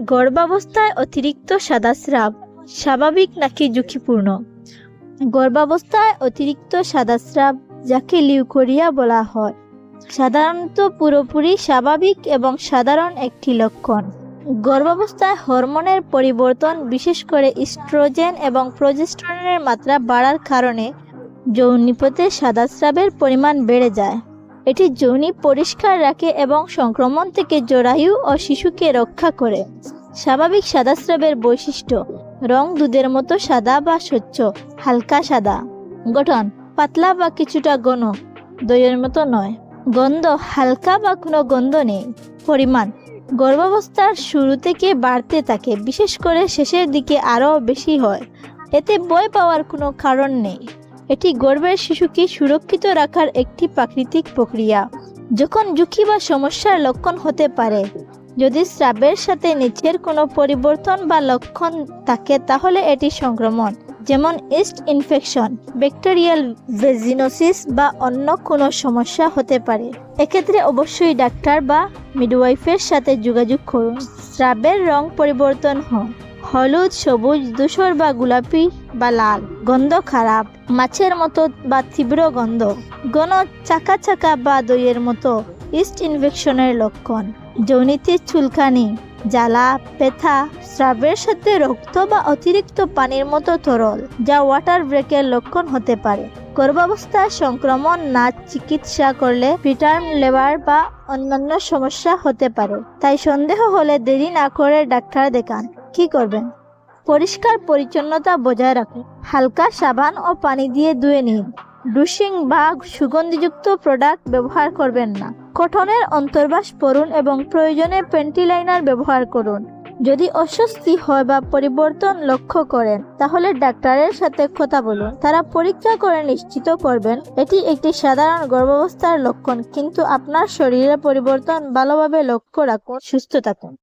গর্ভাবস্থায় অতিরিক্ত সাদা স্রাব স্বাভাবিক নাকি ঝুঁকিপূর্ণ? গর্ভাবস্থায় অতিরিক্ত সাদা স্রাব, যাকে লিউকোরিয়া বলা হয়, সাধারণত পুরোপুরি স্বাভাবিক এবং সাধারণ একটি লক্ষণ। গর্ভাবস্থায় হরমোনের পরিবর্তন, বিশেষ করে ইস্ট্রোজেন এবং প্রজেস্টেরনের মাত্রা বাড়ার কারণে যৌনিপথে সাদা স্রাবের পরিমাণ বেড়ে যায়। এটি যৌনি পরিষ্কার রাখে এবং সংক্রমণ থেকে জরায়ু ও শিশুকে রক্ষা করে। স্বাভাবিক সাদাস্রাবের বৈশিষ্ট্য, রং দুধের মতো সাদা বা স্বচ্ছ, হালকা সাদা। গঠন, পাতলা বা কিছুটা ঘন, দইয়ের মতো নয়। গন্ধ, হালকা বা কোনো গন্ধ নেই। পরিমাণ, গর্ভাবস্থার শুরু থেকে বাড়তে থাকে, বিশেষ করে শেষের দিকে আরও বেশি হয়। এতে ভয় পাওয়ার কোনো কারণ নেই। এটি গর্ভের শিশুকে সুরক্ষিত রাখার একটি প্রাকৃতিক প্রক্রিয়া। যখন ঝুঁকি বা সমস্যার লক্ষণ হতে পারে, যদি স্রাবের সাথে নিচের কোনো পরিবর্তন বা লক্ষণ থাকে, তাহলে এটি সংক্রমণ, যেমন ইস্ট ইনফেকশন, ব্যাকটেরিয়াল ভেজিনোসিস বা অন্য কোনো সমস্যা হতে পারে। এক্ষেত্রে অবশ্যই ডাক্তার বা মিডওয়াইফের সাথে যোগাযোগ করুন। স্রাবের রং পরিবর্তন হয় হলুদ, সবুজ, ধূসর বা গোলাপি বা লাল। গন্ধ খারাপ, মাছের মতো বা তীব্র গন্ধ। ঘন চাকা চাকা বা দইয়ের মতো ইস্ট ইনফেকশনের লক্ষণ। যৌনীতে চুলকানি, জ্বালা, ব্যথা, স্রাবের সাথে রক্ত বা অতিরিক্ত পানির মতো তরল, যা ওয়াটার ব্রেকের লক্ষণ হতে পারে। গর্ভাবস্থায় সংক্রমণ না চিকিৎসা করলে প্রিটার্ম লেবার বা অন্যান্য সমস্যা হতে পারে। তাই সন্দেহ হলে দেরি না করে ডাক্তার দেখান। কি করবেন? পরিষ্কার পরিচ্ছন্নতা বজায় রাখুন। হালকা সাবান ও পানি দিয়ে ধুয়ে নিন। ডুশিং বা সুগন্ধিযুক্ত প্রোডাক্ট ব্যবহার করবেন না। কঠনের অন্তর্বাস পরুন এবং প্রয়োজনে পেন্টি লাইনার ব্যবহার করুন। যদি অস্বস্তি হয় বা পরিবর্তন লক্ষ্য করেন, তাহলে ডাক্তারের সাথে কথা বলুন। তারা পরীক্ষা করে নিশ্চিত করবেন, এটি একটি সাধারণ গর্ভাবস্থার লক্ষণ, কিন্তু আপনার শরীরে পরিবর্তন ভালোভাবে লক্ষ্য রাখুন, সুস্থ থাকুন।